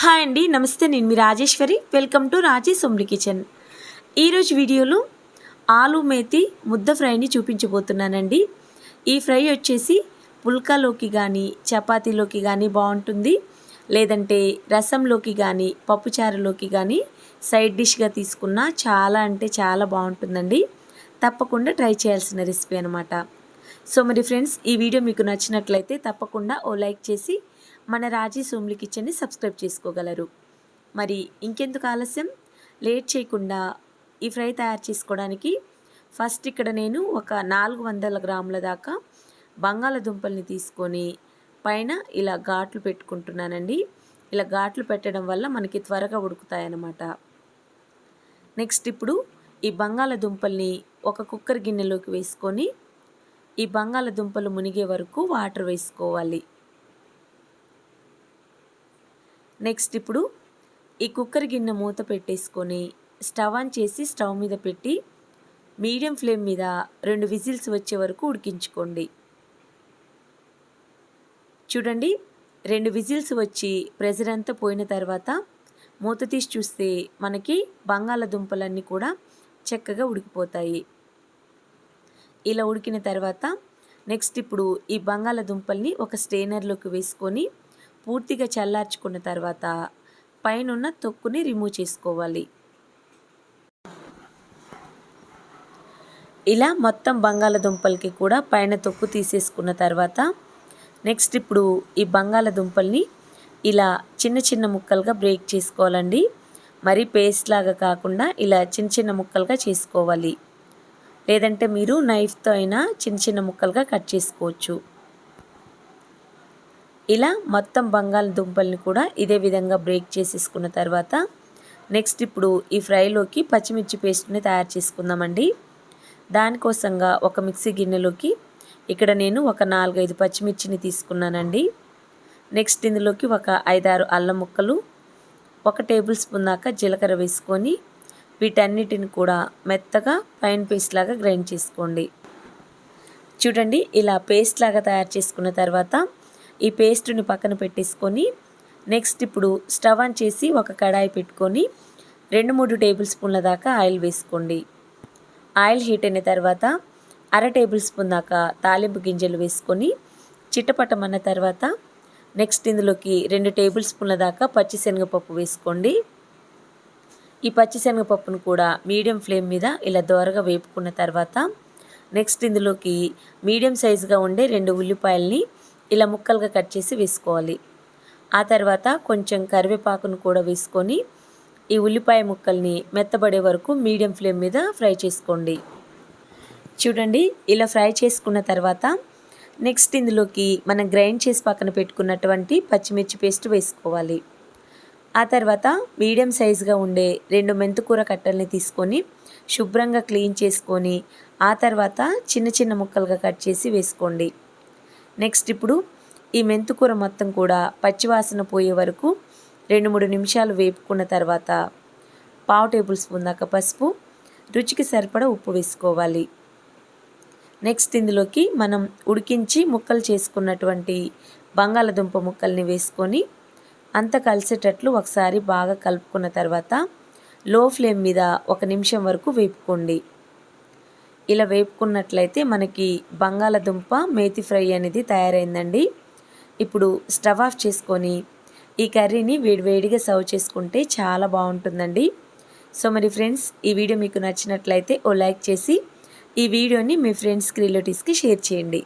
Hi అండి నమస్తే నేను మీ రాజేశ్వరి. వెల్కమ్ టు రాజీ సొమ్లి కిచెన్. ఈరోజు వీడియోలో ఆలు మేతి ముద్ద ఫ్రైని చూపించబోతున్నానండి. ఈ ఫ్రై వచ్చేసి పుల్కాలోకి కానీ చపాతీలోకి కానీ బాగుంటుంది. లేదంటే రసంలోకి కానీ పప్పుచారులోకి కానీ సైడ్ డిష్గా తీసుకున్నా చాలా అంటే చాలా బాగుంటుందండి. తప్పకుండా ట్రై చేయాల్సిన రెసిపీ అనమాట సో మరి ఫ్రెండ్స్ ఈ వీడియో మీకు నచ్చినట్లయితే తప్పకుండా ఓ లైక్ చేసి మన రాజీ సోమ్లి కిచెన్ని సబ్స్క్రైబ్ చేసుకోగలరు. మరి ఇంకెందుకు ఆలస్యం? లేట్ చేయకుండా ఈ ఫ్రై తయారు చేసుకోవడానికి ఫస్ట్ ఇక్కడ నేను ఒక నాలుగు వందల గ్రాముల దాకా బంగాళదుంపల్ని తీసుకొని పైన ఇలా ఘాట్లు పెట్టుకుంటున్నానండి. ఇలా ఘాట్లు పెట్టడం వల్ల మనకి త్వరగా ఉడుకుతాయన్నమాట. నెక్స్ట్ ఇప్పుడు ఈ బంగాళదుంపల్ని ఒక కుక్కర్ గిన్నెలోకి వేసుకొని ఈ బంగాళదుంపలు మునిగే వరకు వాటర్ వేసుకోవాలి. నెక్స్ట్ ఇప్పుడు ఈ కుక్కర్ గిన్నె మూత పెట్టేసుకొని స్టవ్ ఆన్ చేసి స్టవ్ మీద పెట్టి మీడియం ఫ్లేమ్ మీద రెండు విజిల్స్ వచ్చే వరకు ఉడికించుకోండి. చూడండి రెండు విజిల్స్ వచ్చి ప్రెజర్ అంతా పోయిన తర్వాత మూత తీసి చూస్తే మనకి బంగాళదుంపలన్నీ కూడా చక్కగా ఉడికిపోతాయి. ఇలా ఉడికిన తర్వాత నెక్స్ట్ ఇప్పుడు ఈ బంగాళదుంపల్ని ఒక స్టెయినర్లోకి వేసుకొని పూర్తిగా చల్లార్చుకున్న తర్వాత పైనున్న తొక్కుని రిమూవ్ చేసుకోవాలి. ఇలా మొత్తం బంగాళదుంపలకి కూడా పైన తొక్కు తీసేసుకున్న తర్వాత నెక్స్ట్ ఇప్పుడు ఈ బంగాళదుంపల్ని ఇలా చిన్న చిన్న ముక్కలుగా బ్రేక్ చేసుకోవాలండి. మరి పేస్ట్ లాగా కాకుండా ఇలా చిన్న చిన్న ముక్కలుగా చేసుకోవాలి. లేదంటే మీరు నైఫ్తో అయినా చిన్న చిన్న ముక్కలుగా కట్ చేసుకోవచ్చు. ఇలా మొత్తం బంగాళదుంపల్ని కూడా ఇదే విధంగా బ్రేక్ చేసేసుకున్న తర్వాత నెక్స్ట్ ఇప్పుడు ఈ ఫ్రైలోకి పచ్చిమిర్చి పేస్ట్ని తయారు చేసుకుందామండి. దానికోసంగా ఒక మిక్సీ గిన్నెలోకి ఇక్కడ నేను ఒక నాలుగైదు పచ్చిమిర్చిని తీసుకున్నానండి. నెక్స్ట్ ఇందులోకి ఒక ఐదారు అల్లం ముక్కలు ఒక టేబుల్ స్పూన్ దాకా జీలకర్ర వేసుకొని వీటన్నిటిని కూడా మెత్తగా పైన పేస్ట్ లాగా గ్రైండ్ చేసుకోండి. చూడండి ఇలా పేస్ట్ లాగా తయారు చేసుకున్న తర్వాత ఈ పేస్ట్ని పక్కన పెట్టేసుకొని నెక్స్ట్ ఇప్పుడు స్టవ్ ఆన్ చేసి ఒక కడాయి పెట్టుకొని రెండు మూడు టేబుల్ స్పూన్ల దాకా ఆయిల్ వేసుకోండి. ఆయిల్ హీట్ అయిన తర్వాత అర టేబుల్ స్పూన్ దాకా తాలింపు గింజలు వేసుకొని చిట్టపట్టమన్న తర్వాత నెక్స్ట్ ఇందులోకి రెండు టేబుల్ స్పూన్ల దాకా పచ్చిశనగపప్పు వేసుకోండి. ఈ పచ్చిశనగపప్పును కూడా మీడియం ఫ్లేమ్ మీద ఇలా దోరగా వేపుకున్న తర్వాత నెక్స్ట్ ఇందులోకి మీడియం సైజుగా ఉండే రెండు ఉల్లిపాయల్ని ఇలా ముక్కలుగా కట్ చేసి వేసుకోవాలి. ఆ తర్వాత కొంచెం కరివేపాకును కూడా వేసుకొని ఈ ఉల్లిపాయ ముక్కల్ని మెత్తబడే వరకు మీడియం ఫ్లేమ్ మీద ఫ్రై చేసుకోండి. చూడండి ఇలా ఫ్రై చేసుకున్న తర్వాత నెక్స్ట్ ఇందులోకి మనం గ్రైండ్ చేసి పక్కన పెట్టుకున్నటువంటి పచ్చిమిర్చి పేస్ట్ వేసుకోవాలి. ఆ తర్వాత మీడియం సైజుగా ఉండే రెండు మెంతుకూర కట్టల్ని తీసుకొని శుభ్రంగా క్లీన్ చేసుకొని ఆ తర్వాత చిన్న చిన్న ముక్కలుగా కట్ చేసి వేసుకోండి. నెక్స్ట్ ఇప్పుడు ఈ మెంతుకూర మొత్తం కూడా పచ్చివాసన పోయే వరకు రెండు మూడు నిమిషాలు వేపుకున్న తర్వాత పావు టేబుల్ స్పూన్ దాకా పసుపు రుచికి సరిపడ ఉప్పు వేసుకోవాలి. నెక్స్ట్ ఇందులోకి మనం ఉడికించి ముక్కలు చేసుకున్నటువంటి బంగాళదుంప ముక్కల్ని వేసుకొని అంత కలిసేటట్లు ఒకసారి బాగా కలుపుకున్న తర్వాత లో ఫ్లేమ్ మీద ఒక నిమిషం వరకు వేపుకోండి. ఇలా వేపుకున్నట్లయితే మనకి బంగాళదుంప మేతి ఫ్రై అనేది తయారైందండి. ఇప్పుడు స్టవ్ ఆఫ్ చేసుకొని ఈ కర్రీని వేడివేడిగా సర్వ్ చేసుకుంటే చాలా బాగుంటుందండి. సో మరి ఫ్రెండ్స్ ఈ వీడియో మీకు నచ్చినట్లయితే ఓ లైక్ చేసి ఈ వీడియోని మీ ఫ్రెండ్స్కి రిలేటివ్స్కి షేర్ చేయండి.